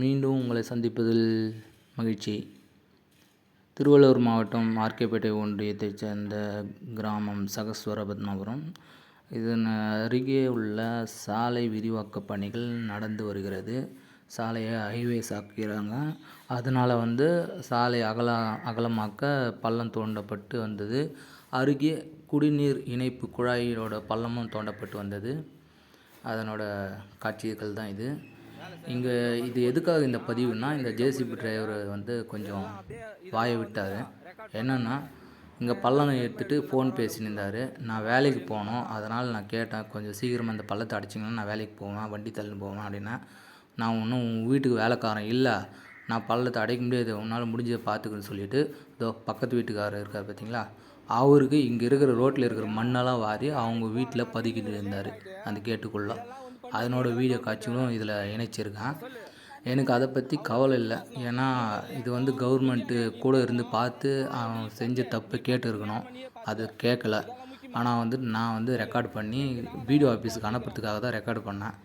மீண்டும் உங்களை சந்திப்பதில் மகிழ்ச்சி. திருவள்ளூர் மாவட்டம் ஆர்கேபேட்டை ஒன்றியத்தைச் சேர்ந்த கிராமம் சகஸ்வரபத்மபுரம். இதன் அருகே உள்ள சாலை விரிவாக்க பணிகள் நடந்து வருகிறது. சாலையை ஹைவேஸ் ஆக்கிறாங்க அதனால் வந்து சாலை அகல அகலமாக்க பள்ளம் தோண்டப்பட்டு வந்தது. அருகே குடிநீர் இணைப்பு குழாயோட பள்ளமும் தோண்டப்பட்டு வந்தது. அதனோட காட்சிகள் தான் இது. இங்கே இது எதுக்காக இந்த பதிவுனா இந்த ஜேசிபி டிரைவர் வந்து கொஞ்சம் வாயை விட்டார். என்னென்னா இங்கே பள்ளம் எடுத்துகிட்டு ஃபோன் பேசினிருந்தார் நான் வேலைக்கு போகணும் அதனால் நான் கேட்டேன் கொஞ்சம் சீக்கிரமாக இந்த பள்ளத்தை அடிச்சிங்கன்னா. நான் வேலைக்கு போவேன் வண்டி தள்ளின்னு போவேன் அப்படின்னா நான் ஒன்றும் உன் வீட்டுக்கு வேலைக்காரன் இல்லை. நான் பள்ளத்தை அடைக்க முடியாது. உன்னால் முடிஞ்சதை பார்த்துக்கன்னு சொல்லிவிட்டு இதோ பக்கத்து வீட்டுக்காரர் இருக்கார் பார்த்தீங்களா அவருக்கு இங்கே இருக்கிற ரோட்டில் இருக்கிற மண்ணெல்லாம் வாரி அவங்க வீட்டில் பதுக்கிட்டு இருந்தார். அந்த கேட்டுக்குள்ளே. அதனோட வீடியோ காட்சிகளும் இதில் இணைச்சிருக்கேன். எனக்கு அதை பற்றி கவலை இல்லை. ஏன்னா இது வந்து கவர்மெண்ட்டு கூட இருந்து பார்த்து அவன் செஞ்ச தப்பு கேட்டு இருக்கணும் அது கேட்கல. ஆனால் வந்து நான் வந்து ரெக்கார்ட் பண்ணி வீடியோ ஆஃபீஸுக்கு அனுப்புறதுக்காக தான் ரெக்கார்டு பண்ணேன்.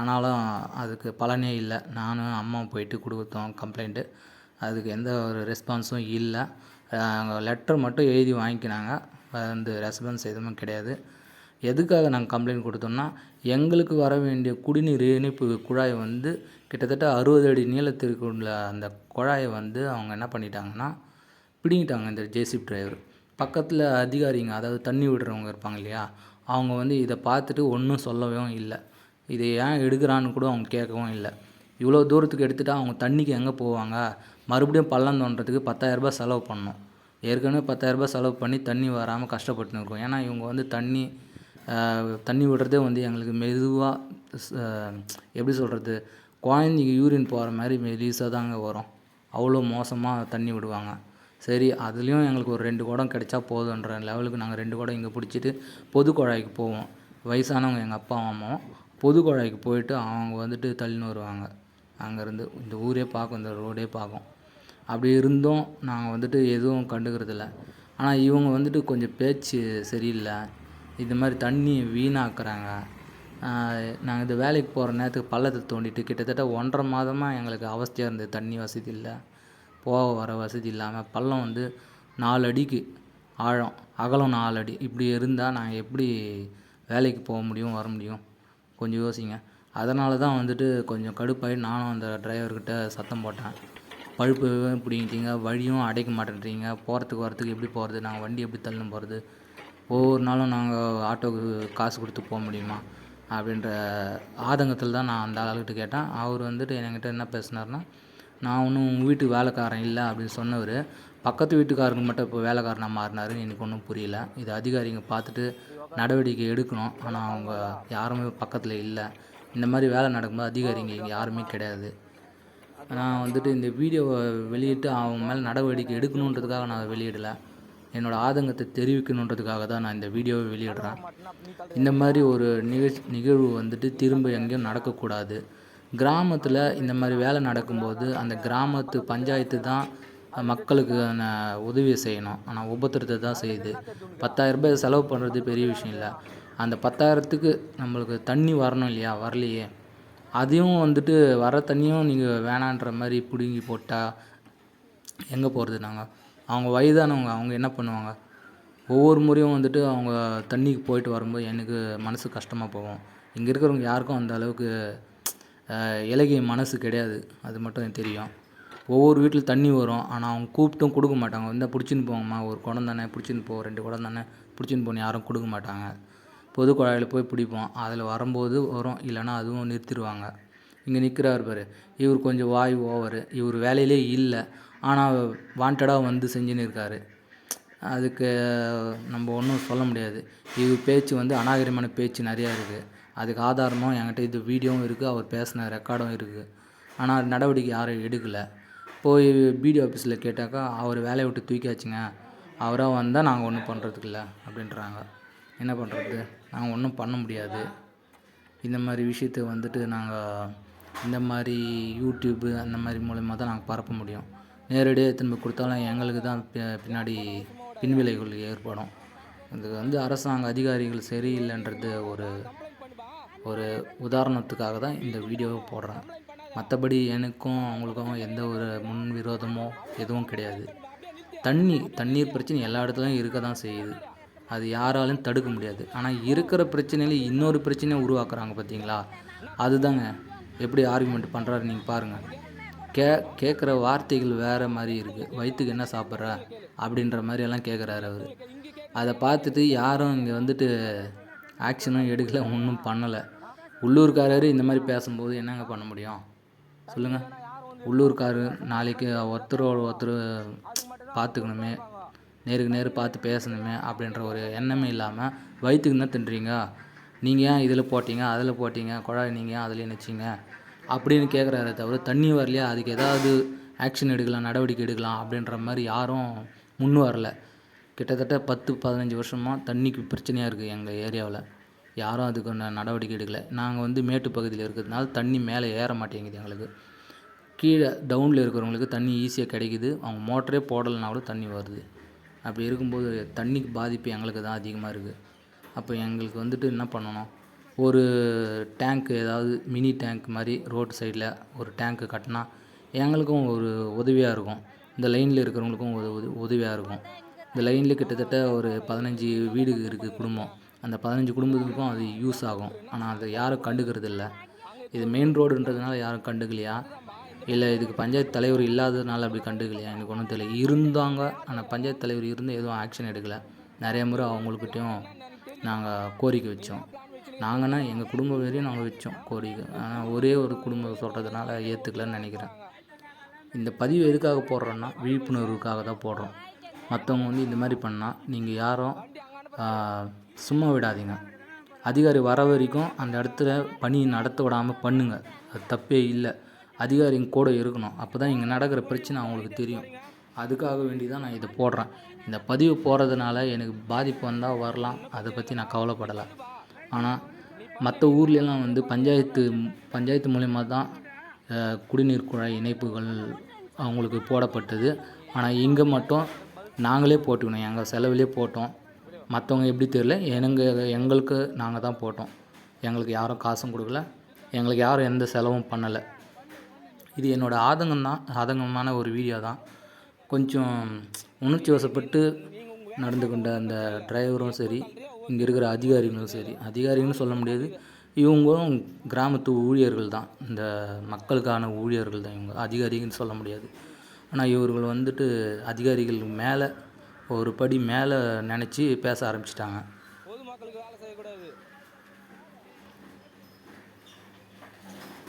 ஆனாலும் அதுக்கு பலனே இல்லை. நானும் அம்மா போயிட்டு கொடுத்தோம் கம்ப்ளைண்ட்டு அதுக்கு எந்த ஒரு ரெஸ்பான்ஸும் இல்லை. லெட்டர் மட்டும் எழுதி வாங்கிக்கினாங்க. வந்து ரெஸ்பான்ஸ் எதுவும் கிடையாது. எதுக்காக நாங்கள் கம்ப்ளைண்ட் கொடுத்தோம்னா எங்களுக்கு வர வேண்டிய குடிநீர் இணைப்பு குழாய் வந்து கிட்டத்தட்ட அறுபது அடி நீளத்திற்கு உள்ள அந்த குழாயை வந்து அவங்க என்ன பண்ணிட்டாங்கன்னா பிடிங்கிட்டாங்க இந்த ஜேசிபி டிரைவர் பக்கத்தில் அதிகாரிங்க அதாவது தண்ணி விடுறவங்க இருப்பாங்க இல்லையா அவங்க வந்து இதை பார்த்துட்டு ஒன்றும் சொல்லவும் இல்லை. இதை ஏன் எடுக்கிறான்னு கூட அவங்க கேட்கவும் இல்லை. இவ்வளோ தூரத்துக்கு எடுத்துகிட்டா அவங்க தண்ணிக்கு எங்கே போவாங்க? மறுபடியும் பள்ளம் தோன்றதுக்கு பத்தாயிரரூபா செலவு பண்ணணும். ஏற்கனவே பத்தாயிரரூபா செலவு பண்ணி தண்ணி வராமல் கஷ்டப்பட்டுன்னு இருக்கோம். ஏன்னா இவங்க வந்து தண்ணி தண்ணி விடுறதே வந்து எங்களுக்கு மெதுவாக எப்படி சொல்கிறது குழந்தைங்க யூரின் போகிற மாதிரி மெலிசாக தாங்க வரும். அவ்வளோ மோசமாக தண்ணி விடுவாங்க. சரி அதுலேயும் எங்களுக்கு ஒரு ரெண்டு குடம் கிடைச்சா போதுன்ற லெவலுக்கு நாங்கள் ரெண்டு குடம் இங்கே பிடிச்சிட்டு பொது குழாய்க்கு போவோம். வயசானவங்க எங்கள் அப்பா அம்மாவும் பொது குழாய்க்கு போயிட்டு அவங்க வந்துட்டு தள்ளின்னு வருவாங்க. அங்கேருந்து இந்த ஊரே பார்க்கும் இந்த ரோடே பார்க்கும். அப்படி இருந்தும் நாங்கள் வந்துட்டு எதுவும் கண்டுக்கிறதில்ல. ஆனால் இவங்க வந்துட்டு கொஞ்சம் பேச்சு சரியில்லை. இது மாதிரி தண்ணி வீணாக்குறாங்க. நாங்கள் இந்த வேலைக்கு போகிற நேரத்துக்கு பள்ளத்தை தோண்டிட்டு கிட்டத்தட்ட ஒன்றரை மாதமாக எங்களுக்கு அவஸ்தையாக இருந்தது. தண்ணி வசதி இல்லை. போக வர வசதி இல்லாமல் பள்ளம் வந்து நாலு அடிக்கு ஆழம். அகலம் நாலு அடி. இப்படி இருந்தால் நாங்கள் எப்படி வேலைக்கு போக முடியும் வர முடியும்? கொஞ்சம் யோசிங்க. அதனால தான் வந்துட்டு கொஞ்சம் கடுப்பாகி நானும் அந்த டிரைவர்கிட்ட சத்தம் போட்டேன். பழுப்பு பிடிங்கிட்டீங்க வழியும் அடைக்க மாட்டேன்றீங்க. போகிறதுக்கு வரத்துக்கு எப்படி போகிறது நாங்கள் வண்டி எப்படி தள்ளுன்னு போகிறது ஒவ்வொரு நாளும் நாங்கள் ஆட்டோவுக்கு காசு கொடுத்து போக முடியுமா அப்படின்ற ஆதங்கத்தில் தான் நான் அந்த ஆளுக்கிட்ட கேட்டேன். அவர் வந்துட்டு என்கிட்ட என்ன பேசினார்னா நான் ஒன்றும் உங்கள் வீட்டுக்கு வேலைக்காரன் இல்லை அப்படின்னு சொன்னவர். பக்கத்து வீட்டுக்காரங்க மட்டும் இப்போ வேலைக்காரனாக மாறினாருன்னு எனக்கு ஒன்றும் புரியல. இது அதிகாரிங்க பார்த்துட்டு நடவடிக்கை எடுக்கணும். ஆனால் அவங்க யாருமே பக்கத்தில் இல்லை. இந்த மாதிரி வேலை நடக்கும்போது அதிகாரிங்க இங்கே யாருமே கிடையாது. நான் வந்துட்டு இந்த வீடியோவை வெளியிட்டு அவங்க மேலே நடவடிக்கை எடுக்கணுன்றதுக்காக நான் வெளியிடலை. என்னோடய ஆதங்கத்தை தெரிவிக்கணுன்றதுக்காக தான் நான் இந்த வீடியோவை வெளியிடுறேன். இந்த மாதிரி ஒரு நிகழ்ச்சி நிகழ்வு வந்துட்டு திரும்ப எங்கேயும் நடக்கக்கூடாது. கிராமத்தில் இந்த மாதிரி வேலை நடக்கும்போது அந்த கிராமத்து பஞ்சாயத்து தான் மக்களுக்கு உதவி செய்யணும். ஆனால் உபத்திரத்தை தான் செய்யுது. பத்தாயிரரூபாய் செலவு பண்ணுறது பெரிய விஷயம் இல்லை. அந்த பத்தாயிரத்துக்கு நம்மளுக்கு தண்ணி வரணும் இல்லையா? வரலையே. அதையும் வந்துட்டு வர தண்ணியும் நீங்கள் வேணான்ற மாதிரி பிடுங்கி போட்டால் எங்கே போகிறது நாங்கள் அவங்க வயதானவங்க அவங்க என்ன பண்ணுவாங்க? ஒவ்வொரு முறையும் வந்துட்டு அவங்க தண்ணிக்கு போயிட்டு வரும்போது எனக்கு மனசு கஷ்டமாக போகும். இங்கே இருக்கிறவங்க யாருக்கும் அந்த அளவுக்கு இலகிய மனசு கிடையாது. அது மட்டும் எனக்கு தெரியும். ஒவ்வொரு வீட்டில் தண்ணி வரும். ஆனால் அவங்க கூப்பிட்டும் கொடுக்க மாட்டாங்க. வந்தால் பிடிச்சின்னு போங்கம்மா. ஒரு குடம் தானே பிடிச்சின்னு போ. ரெண்டு குடம் தானே பிடிச்சின்னு போன்னு யாரும் கொடுக்க மாட்டாங்க. பொது குழாயில் போய் பிடிப்போம். அதில் வரும்போது வரும். இல்லைன்னா அதுவும் நிறுத்திடுவாங்க. இங்கே நிற்கிறார் பாரு. இவர் கொஞ்சம் வாய் ஓவரு. இவர் வேலையிலே இல்லை. ஆனால் வாண்டடாக வந்து செஞ்சுன்னு இருக்கார். அதுக்கு நம்ம ஒன்றும் சொல்ல முடியாது. இவர் பேச்சு வந்து அநாகரிகமான பேச்சு நிறையா இருக்குது அதுக்கு ஆதாரமும் என்கிட்ட இது வீடியோவும் இருக்குது அவர் பேசின ரெக்கார்டும் இருக்குது ஆனால் நடவடிக்கை யாரும் எடுக்கலை. போய் பிடிஓ ஆஃபீஸில் கேட்டாக்கா அவர் வேலையை விட்டு தூக்கியாச்சுங்க. அவராக வந்தால் நாங்கள் ஒன்றும் பண்ணுறதுக்கு இல்லை அப்படின்றாங்க. என்ன பண்ணுறது நாங்கள் ஒன்றும் பண்ண முடியாது. இந்த மாதிரி விஷயத்த வந்துட்டு நாங்கள் இந்த மாதிரி யூடியூப்பு அந்த மாதிரி மூலயமா தான் நாங்கள் பரப்ப முடியும். நேரடியாக திரும்ப கொடுத்தாலும் எங்களுக்கு தான் பின்னாடி பின்விளைவுகள் ஏற்படும். இது வந்து அரசாங்க அதிகாரிகள் சரியில்லைன்றது ஒரு ஒரு உதாரணத்துக்காக தான் இந்த வீடியோவை போடுறேன். மற்றபடி எனக்கும் அவங்களுக்கும் எந்த ஒரு முன் விரோதமோ எதுவும் கிடையாது. தண்ணி தண்ணீர் பிரச்சனை எல்லா இடத்துலையும் இருக்க தான் செய்யுது. அது யாராலும் தடுக்க முடியாது. ஆனால் இருக்கிற பிரச்சனையில இன்னொரு பிரச்சனையை உருவாக்குறாங்க பார்த்தீங்களா அதுதாங்க. எப்படி ஆர்குமெண்ட் பண்ணுறாரு நீங்கள் பாருங்கள் கே கேட்குற வார்த்தைகள் வேறு மாதிரி இருக்குது வயிற்றுக்கு என்ன சாப்பிட்ற? அப்படின்ற மாதிரியெல்லாம் கேட்குறாரு அவர். அதை பார்த்துட்டு யாரும் இங்கே வந்துட்டு ஆக்ஷனும் எடுக்கலை ஒன்றும் பண்ணலை. உள்ளூர்காரர் இந்த மாதிரி பேசும்போது என்னங்க பண்ண முடியும்? சொல்லுங்கள் உள்ளூர்காரர் நாளைக்கு ஒருத்தரோட ஒருத்தர் பார்த்துக்கணுமே நேருக்கு நேர் பார்த்து பேசணுமே அப்படின்ற ஒரு எண்ணமே இல்லாமல் வயிற்றுக்கு தான் தின்றீங்க? நீங்கள் ஏன் இதில் போட்டீங்க அதில் போட்டீங்க குழாய் நீங்கள் ஏன் அதில் நினச்சிங்க அப்படின்னு கேட்குறாரே தவிர தண்ணி வரலையா? அதுக்கு ஏதாவது ஆக்ஷன் எடுக்கலாம் நடவடிக்கை எடுக்கலாம் அப்படின்ற மாதிரி யாரும் முன் வரல. கிட்டத்தட்ட பத்து பதினஞ்சு வருஷமாக தண்ணிக்கு பிரச்சனையாக இருக்குது எங்கள் ஏரியாவில். யாரும் அதுக்கு நடவடிக்கை எடுக்கலை. நாங்கள் வந்து மேட்டு பகுதியில் இருக்கிறதுனால தண்ணி மேலே ஏற மாட்டேங்குது எங்களுக்கு. கீழே டவுனில் இருக்கிறவங்களுக்கு தண்ணி ஈஸியாக கிடைக்குது. அவங்க மோட்டரே போடலைனா கூட தண்ணி வருது. அப்படி இருக்கும்போது தண்ணிக்கு பாதிப்பு எங்களுக்கு தான் அதிகமாக இருக்குது அப்போ எங்களுக்கு வந்துட்டு என்ன பண்ணணும்? ஒரு டேங்க் ஏதாவது மினி டேங்க் மாதிரி ரோடு சைடில் ஒரு டேங்க்கு கட்டினா எங்களுக்கும் ஒரு உதவியாக இருக்கும். இந்த லைனில் இருக்கிறவங்களுக்கும் ஒரு உத உதவியாக இருக்கும். இந்த லைனில் கிட்டத்தட்ட ஒரு பதினஞ்சு வீடு இருக்குது குடும்பம். அந்த பதினஞ்சு குடும்பத்துக்கும் அது யூஸ் ஆகும். ஆனால் அதை யாரும் கண்டுக்கிறது இல்லை. இது மெயின் ரோடுன்றதுனால யாரும் கண்டுக்கலையா? இல்லை இதுக்கு பஞ்சாயத்து தலைவர் இல்லாததுனால அப்படி கண்டுக்கலையா? எனக்கு ஒன்றும் தெரியல. இருந்தாங்க. ஆனால் பஞ்சாயத்து தலைவர் இருந்து எதுவும் ஆக்ஷன் எடுக்கலை. நிறைய முறை அவங்கக்கிட்டையும் நாங்கள் கோரிக்கை வச்சோம். நாங்கன்னா எங்கள் குடும்ப வரையும் நாங்கள் வச்சோம் கோரிக்கை. ஆனால் ஒரே ஒரு குடும்பம் சொல்கிறதுனால ஏற்றுக்கலன்னு நினைக்கிறேன். இந்த பதிவு எதுக்காக போடுறோன்னா விழிப்புணர்வுக்காக தான் போடுறோம். மற்றவங்க வந்து இந்த மாதிரி பண்ணால் நீங்கள் யாரும் சும்மா விடாதீங்க. அதிகாரி வர வரைக்கும் அந்த இடத்துல பணி நடத்த விடாமல் பண்ணுங்கள் அது தப்பே இல்லை. அதிகாரிங்க கூட இருக்கணும். அப்போ தான் இங்கே நடக்கிற பிரச்சனை அவங்களுக்கு தெரியும். அதுக்காக வேண்டி தான் நான் இதை போடுறேன். இந்த பதிவு போடுறதுனால எனக்கு பாதிப்பு வந்தால் வரலாம். அதை பற்றி நான் கவலைப்படலை. ஆனால் மற்ற ஊர்லெலாம் வந்து பஞ்சாயத்து பஞ்சாயத்து மூலயமா தான் குடிநீர் குழாய் இணைப்புகள் அவங்களுக்கு போடப்பட்டது. ஆனால் இங்கே மட்டும் நாங்களே போட்டுக்கணும். எங்கள் செலவுலேயே போட்டோம். மற்றவங்க எப்படி தெரியல? எங்கள் எங்களுக்கு நாங்கள் தான் போட்டோம். எங்களுக்கு யாரும் காசும் கொடுக்கல. எங்களுக்கு யாரும் எந்த செலவும் பண்ணலை. இது என்னோடய ஆதங்கம் தான். ஆதங்கமான ஒரு வீடியோ தான். கொஞ்சம் உணர்ச்சி வசப்பட்டு நடந்து கொண்ட அந்த டிரைவரும் சரி இங்கே இருக்கிற அதிகாரிகளும் சரி அதிகாரிகளும் சொல்ல முடியாது. இவங்களும் கிராமத்து ஊழியர்கள் தான். இந்த மக்களுக்கான ஊழியர்கள் தான் இவங்க. அதிகாரிகள்னு சொல்ல முடியாது. ஆனால் இவர்கள் வந்துட்டு அதிகாரிகள் மேலே ஒரு படி மேலே நினச்சி பேச ஆரம்பிச்சிட்டாங்க.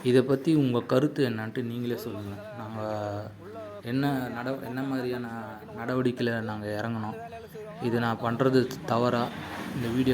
இதை பற்றி உங்கள் கருத்து என்னன்ட்டு நீங்களே சொல்லுங்கள் நாங்கள் என்ன நட என்ன மாதிரியான நடவடிக்கையில் நாங்கள் இறங்கணும் இது நான் பண்ணுறது தவறா? இந்த வீடியோ